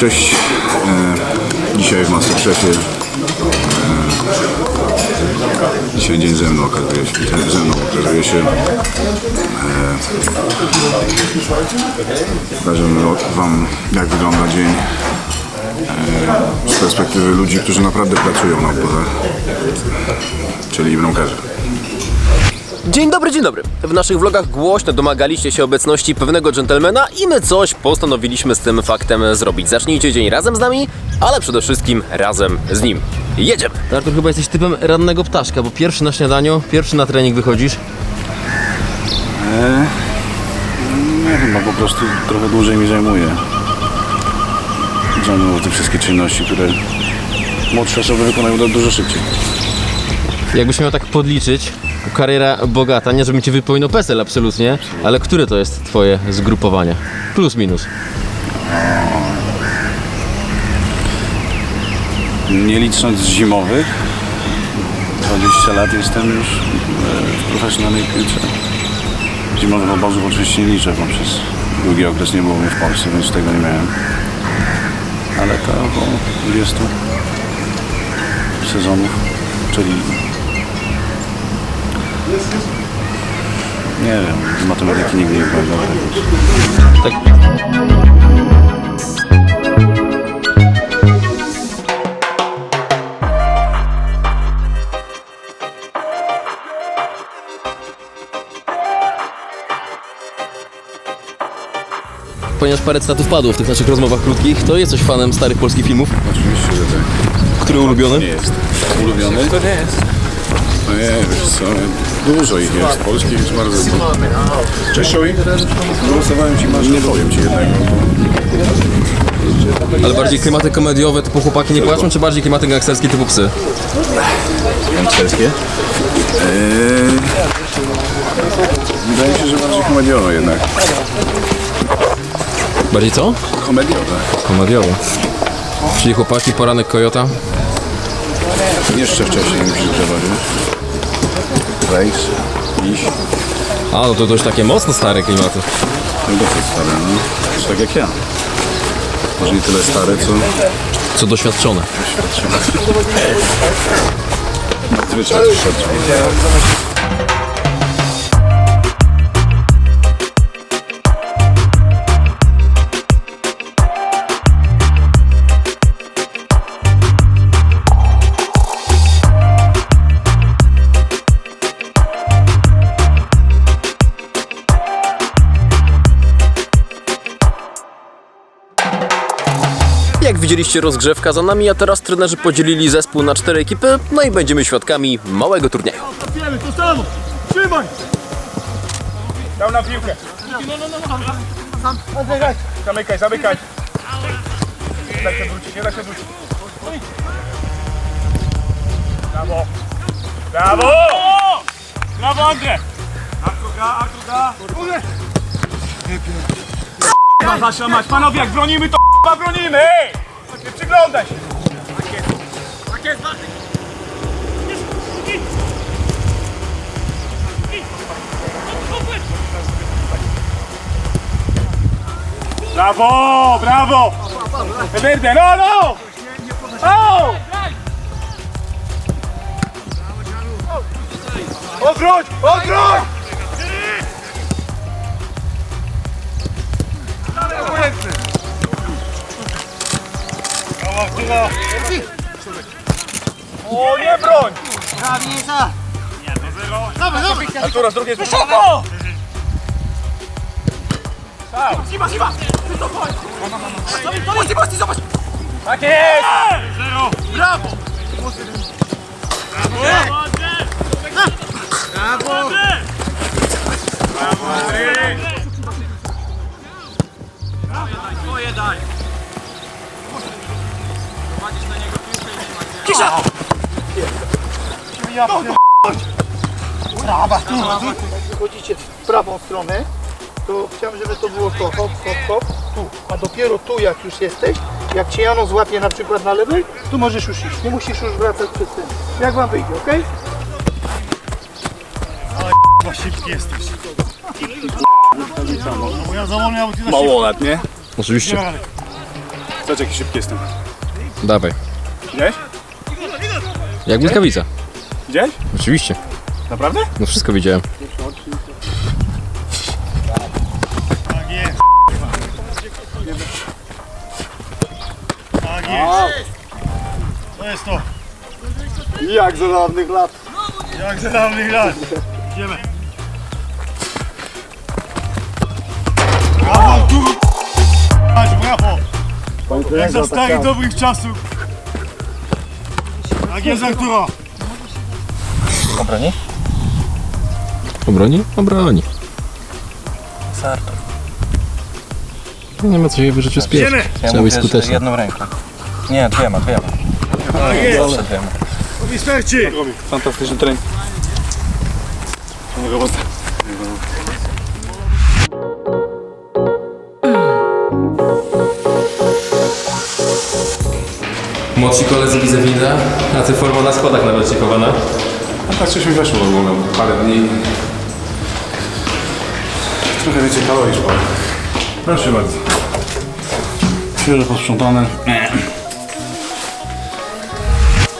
Cześć. E, dzisiaj w Masterchefie. E, dzisiaj dzień ze mną okazuje się. Ze mną okazuje się. E, pokażemy Wam jak wygląda dzień e, z perspektywy ludzi, którzy naprawdę pracują na oborze, czyli bramkarze. Dzień dobry, dzień dobry. W naszych vlogach głośno domagaliście się obecności pewnego dżentelmena i my coś postanowiliśmy z tym faktem zrobić. Zacznijcie dzień razem z nami, ale przede wszystkim razem z nim. Jedziemy! Artur, chyba jesteś typem rannego ptaszka, bo pierwszy na śniadaniu, pierwszy na trening wychodzisz. Nie wiem, bo po prostu trochę dłużej mi zajmuje. Zajmują te wszystkie czynności, które młodsze osoby wykonają du- dużo szybciej. Jakbyś miał tak podliczyć, kariera bogata, nie żebym ci wypełnił PESEL absolutnie, ale które to jest twoje zgrupowanie? Plus, minus. Nie licząc zimowych, 20 lat jestem już e, w profesjonalnej piłce. Zimowych obozów oczywiście nie liczę, bo przez długi okres nie było mnie w Polsce, więc tego nie miałem. Ale to około 20 sezonów, czyli nie wiem, z matematyki nigdy nie byłem dobry. Tak. Ponieważ parę cytatów padło w tych naszych rozmowach krótkich, to jesteś fanem starych polskich filmów. Oczywiście, że tak. Który ulubiony? Nie jest. Ulubiony? To nie jest. No nie, wiesz co, dużo ich jest. Polskich jest bardzo dużo. Cześć, Oj. Wylosowałem ci masz, nie powiem ci jednego. Ale bardziej klimaty komediowe typu chłopaki nie płaczą, czy bardziej klimaty gangsterskie typu psy? Gangsterskie? Eee, wydaje mi się, że bardziej komediowe jednak. Bardziej co? Komediowe. Komediowe. Czyli chłopaki, poranek kojota. Jeszcze wcześniej musisz grzewać, wiesz? Rejs, iść. A, no to dość takie mocno stare klimaty. No dosyć stare, no. Tak jak ja. Może nie tyle stare, co Co doświadczone. zwyczaj szacun. Widzieliście, rozgrzewka za nami, a teraz trenerzy podzielili zespół na cztery ekipy, no i będziemy świadkami małego turnieju. Trzymaj! Dał na piłkę. Zamykaj, zamykaj. Da się wrócić, nie da się wrócić. Brawo! Brawo! Brawo, Andrzej! Artur gra, Artur Wasza mać, panowie, jak bronimy, to bronimy! Nie przyglądaj się! Tak jest. Tak jest, Bartek. Brawo, brawo! Verde, no, no! O! Odwróć, odwróć! O, nie broń! Artura z drugiej strony. Szybko! Zima, zima! Zobacz, zobacz, zobacz! Tak jest! Zero! Brawo! Brawo! Brawo! Brawo, Cisza! Chodzicie w prawą stronę, to chciałem, żeby to było to hop, hop, hop, tu. A dopiero tu, jak już jesteś, jak cię Jano złapie na przykład na lewej, tu możesz już iść. Nie musisz już wracać przez ten. Jak wam wyjdzie, ok? Małolat, nie? Oczywiście. Zobacz jaki szybki jestem. Dawaj. Widziałeś? Jak błyskawica. Widziałeś? Oczywiście. Naprawdę? No wszystko widziałem. To jest to. Jak za dawnych lat. Jak za dawnych lat. Idziemy. Brawo, tu. Brawo. Jak za starych dobrych czasów. Tak jest Arturo. Obroni? Obroni. Nie ma co się w życiu spieszyć. Idziemy. Trzeba być skuteczny. jedną ręką. Nie, dwiema, dwiema. Tak jest. Proszę dwiema. Wystarczy. Fantastyczny trening. Młodsi koledzy widzę winda, a ty forma na składach nawet się chowana. A tak coś mi weszło w ogóle, parę dni. Trochę więcej kalorii sporo. Proszę bardzo. Świeżo posprzątane.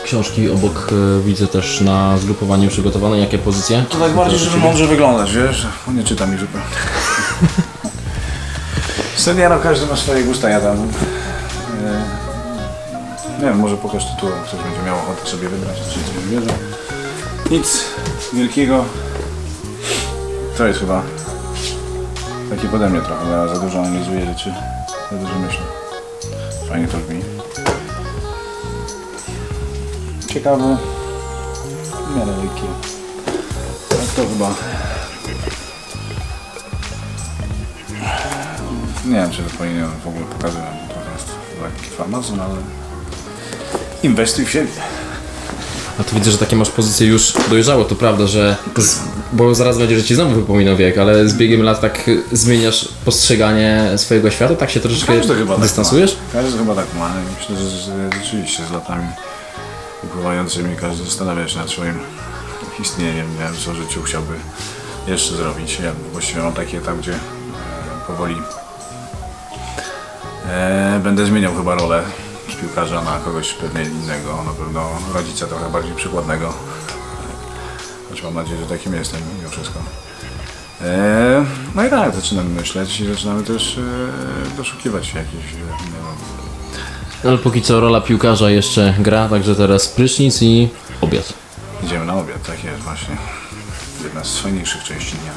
Książki obok e, widzę też na zgrupowaniu przygotowane. Jakie pozycje? To tak bardziej, żeby mądrze wyglądać, wiesz? Bo nie czytam ich zupełnie. No każdy ma swoje gusta, ja tam... Nie wiem, może pokaż tytuł, jak ktoś będzie miał ochotę sobie wybrać, czy coś wybierze. Nic wielkiego. To jest chyba taki pode mnie trochę, bo ja za dużo analizuję rzeczy, za dużo myślę. Fajnie to brzmi. Ciekawe. W miarę lekkie. Tak to chyba. Nie wiem, czy to powinienem w ogóle pokazywać, bo to jest lekki farmazon, ale inwestuj w siebie. A tu widzę, że takie masz pozycje już dojrzałe, to prawda, że bo zaraz będzie, że ci znowu wypominał wiek, ale z biegiem lat tak zmieniasz postrzeganie swojego świata, tak się troszeczkę Każdy chyba tak dystansujesz? ma. Każdy chyba tak ma. Myślę, że, że rzeczywiście z latami upływającymi każdy zastanawia się nad swoim istnieniem, nie wiem, co w życiu chciałby jeszcze zrobić. Ja właściwie mam taki etap, gdzie e, powoli e, będę zmieniał chyba rolę piłkarza na kogoś pewnie innego, na pewno rodzica trochę bardziej przykładnego. Choć mam nadzieję, że takim jestem mimo wszystko. E, no i tak, zaczynamy myśleć i zaczynamy też e, doszukiwać się jakichś, e, Ale póki co rola piłkarza jeszcze gra, także teraz prysznic i obiad. idziemy na obiad, tak jest właśnie. Jedna z fajniejszych części dnia.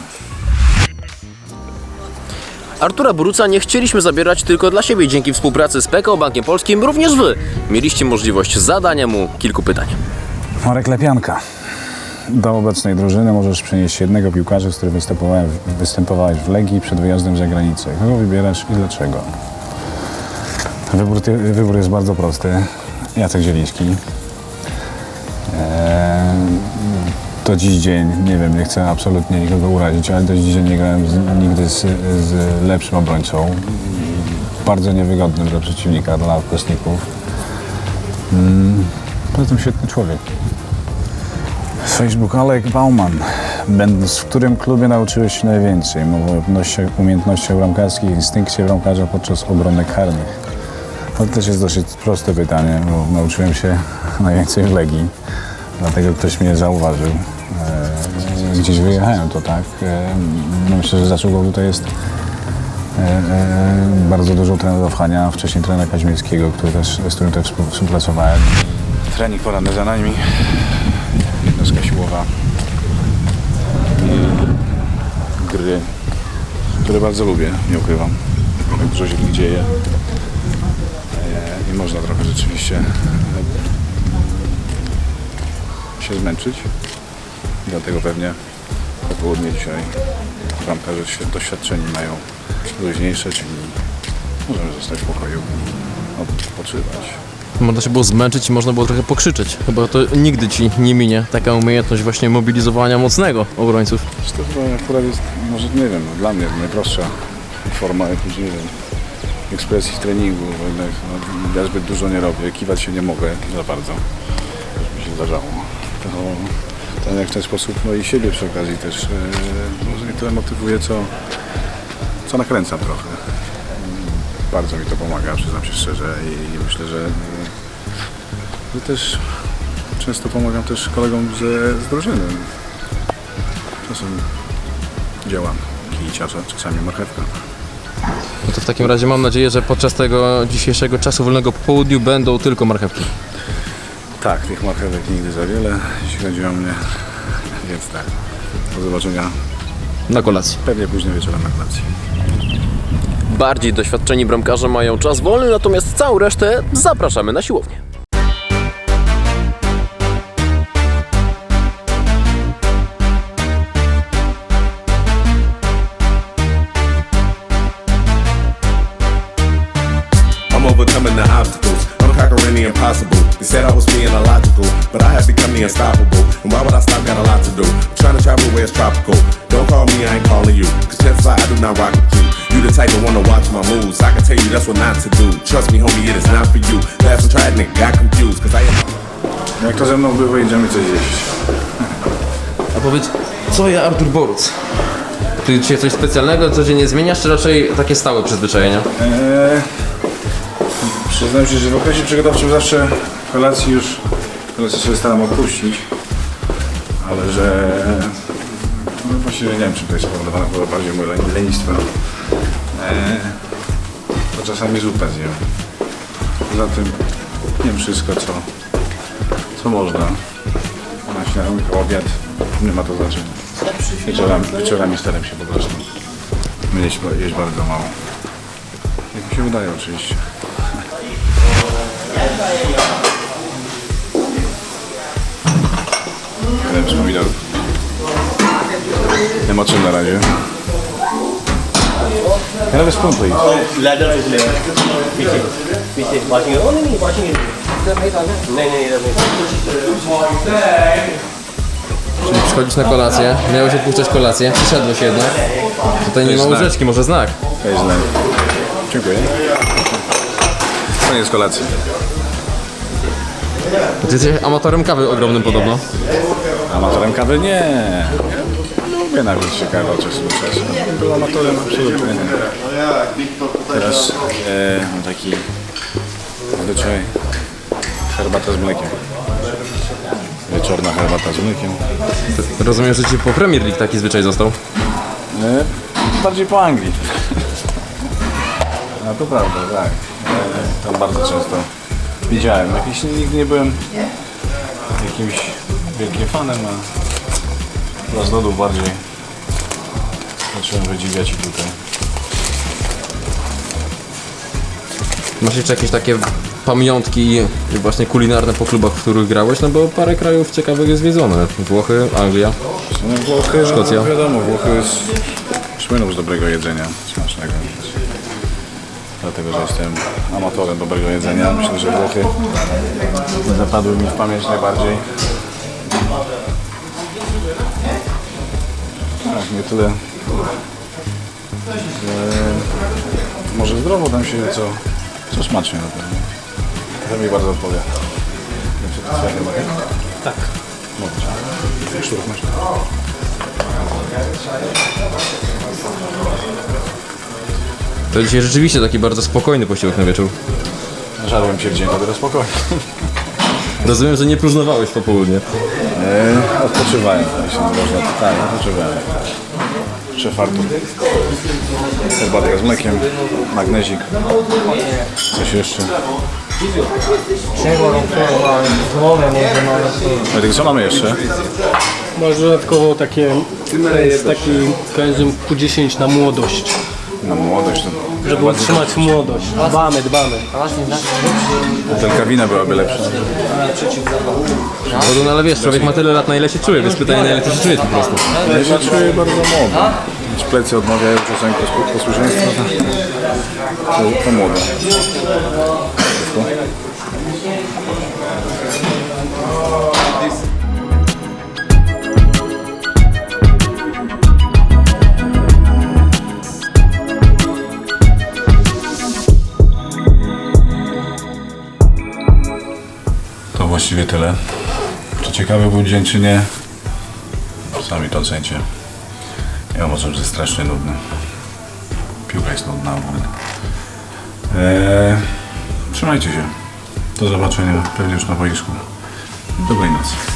Artura Bruca nie chcieliśmy zabierać tylko dla siebie. Dzięki współpracy z PKO Bankiem Polskim również wy mieliście możliwość zadania mu kilku pytań. Marek Lepianka. Do obecnej drużyny możesz przynieść jednego piłkarza, z którym występowałem, występowałeś w Legii przed wyjazdem za granicę. Kogo wybierasz i dlaczego? Wybór, wybór jest bardzo prosty. Jacek Zieliński. Eee, do dziś dzień, nie wiem, nie chcę absolutnie nikogo urazić, ale do dziś dzień nie grałem z, nigdy z, z lepszym obrońcą. Bardzo niewygodnym dla przeciwnika, dla kostników. Poza tym świetny człowiek. Facebook Alek Bauman. Będąc w którym klubie nauczyłeś się najwięcej? Mowa o umiejętnościach bramkarskich, instynkcie bramkarza podczas obrony karnych. To też jest dosyć proste pytanie, bo nauczyłem się najwięcej w Legii. Dlatego ktoś mnie zauważył. E, gdzieś wyjechałem, to tak. E, no myślę, że zasługą tutaj jest e, bardzo dużo trenera Hania, wcześniej trenera Kaźmierskiego, który też, z którym też współ- współpracowałem. Trening poranny za nami, jednostka siłowa i gry, które bardzo lubię, nie ukrywam. Jak dużo się dzieje i można trochę rzeczywiście się zmęczyć. Dlatego pewnie po południe dzisiaj bramkarze świ- doświadczeni mają luźniejsze, czyli możemy zostać w pokoju i odpoczywać. Można się było zmęczyć i można było trochę pokrzyczeć. Chyba to nigdy ci nie minie taka umiejętność właśnie mobilizowania mocnego obrońców. To chyba akurat jest, może nie wiem, dla mnie najprostsza forma jakiejś, nie wiem, ekspresji w treningu, jednak no, ja zbyt dużo nie robię, kiwać się nie mogę za bardzo, już mi się zdarzało. To, to jak w ten sposób, no i siebie przy okazji też, e, może nie tyle motywuje, co, co nakręcam trochę. bardzo mi to pomaga, przyznam się szczerze i, myślę, że, że też często pomagam też kolegom z, z drużyny. Czasem działam kicia, czasami marchewka. No to w takim razie mam nadzieję, że podczas tego dzisiejszego czasu wolnego po południu będą tylko marchewki. Tak, tych marchewek nigdy za wiele, jeśli chodzi o mnie, więc tak. Do zobaczenia Na kolacji. pewnie później wieczorem na kolacji. Bardziej doświadczeni bramkarze mają czas wolny, natomiast całą resztę zapraszamy na siłownię. Jak to ze mną było, idziemy coś jeść. A powiedz, co ja Artur Boruc? Ty dzisiaj coś specjalnego, codziennie zmieniasz, czy raczej takie stałe przyzwyczajenia? Eee, przyznam się, że w okresie przygotowczym zawsze kolacji już kolację sobie staram odpuścić, ale że no właściwie nie wiem, czym to jest spowodowane, chyba bardziej moje len- lenistwo. Eee, to czasami zupę zjem. Poza tym jem wszystko, co, co można. Na śniadanie, obiad, nie ma to znaczenia. Wieczorami, wieczorami staram się po prostu jeść, jeść bardzo mało. Jak mi się wydaje oczywiście. Krem z pomidorów. Nie ma czym na razie. Ja nawet skąd to iść? ladder is there पीछे पीछे वॉशिंग ओ नहीं नहीं वॉशिंग नहीं नहीं इधर नहीं Czyli przychodzisz na kolację, miałeś odpuszczać kolację, przyszedłeś jednak. Tutaj nie ma jest znak. łyżeczki, może znak. To jest źle. Dziękuję. Koniec kolacji. Ty jesteś amatorem kawy ogromnym podobno. Amatorem kawy nie. Lubię napić się kawy od czasu do czasu. Był amatorem absolutnie nie. Teraz e, mam taki zwyczaj herbata z mlekiem. Wieczorna herbata z mlekiem. Rozumiem, że ci po Premier League taki zwyczaj został. E, bardziej po Anglii. No to prawda, tak. E, tam bardzo często widziałem. Jakiś, nigdy nie byłem jakimś wielkim fanem, a dla lodów bardziej zacząłem wydziwiać i tutaj. Masz jeszcze jakieś takie pamiątki właśnie kulinarne po klubach, w których grałeś? No bo parę krajów ciekawych jest zwiedzone. Włochy, Anglia. No, Włochy, Szkocja. No, wiadomo, Włochy jest, słyną z dobrego jedzenia, smacznego. Dlatego, że jestem amatorem dobrego jedzenia. Myślę, że Włochy zapadły mi w pamięć najbardziej. Tak, nie tyle, że może zdrowo tam się, co, co smacznie na pewno. To mi bardzo odpowiada. To? Tak. Mówisz. Szturów masz? To dzisiaj rzeczywiście taki bardzo spokojny posiłek na wieczór. Żarłem się w dzień, to teraz spokojnie. Rozumiem, że nie próżnowałeś po południu. E, odpoczywałem, jeśli można. Tak, odpoczywałem. Trzy fartuch. Herbatka z mlekiem, magnezik. Coś jeszcze. Wojtek, co mamy jeszcze? Masz dodatkowo takie, to jest taki koenzym Q10 na młodość, Na młodość. To żeby utrzymać młodość. Dbamy, dbamy. butelka wina byłaby lepsza. No, no ale wiesz, człowiek ma tyle lat, na ile się czuje, więc pytanie, na ile ty się czujesz po prostu. Ja się czuję bardzo młodo. Choć plecy odmawiają czasami pos- posłuszeństwa. To, to młodo. To właściwie tyle. Czy ciekawy był dzień, czy nie? Sami to ocencie. Ja uważam, że jest strasznie nudny. Piłka jest nudna ogólnie. Eee, trzymajcie się. Do zobaczenia pewnie już na boisku. Dobrej nocy.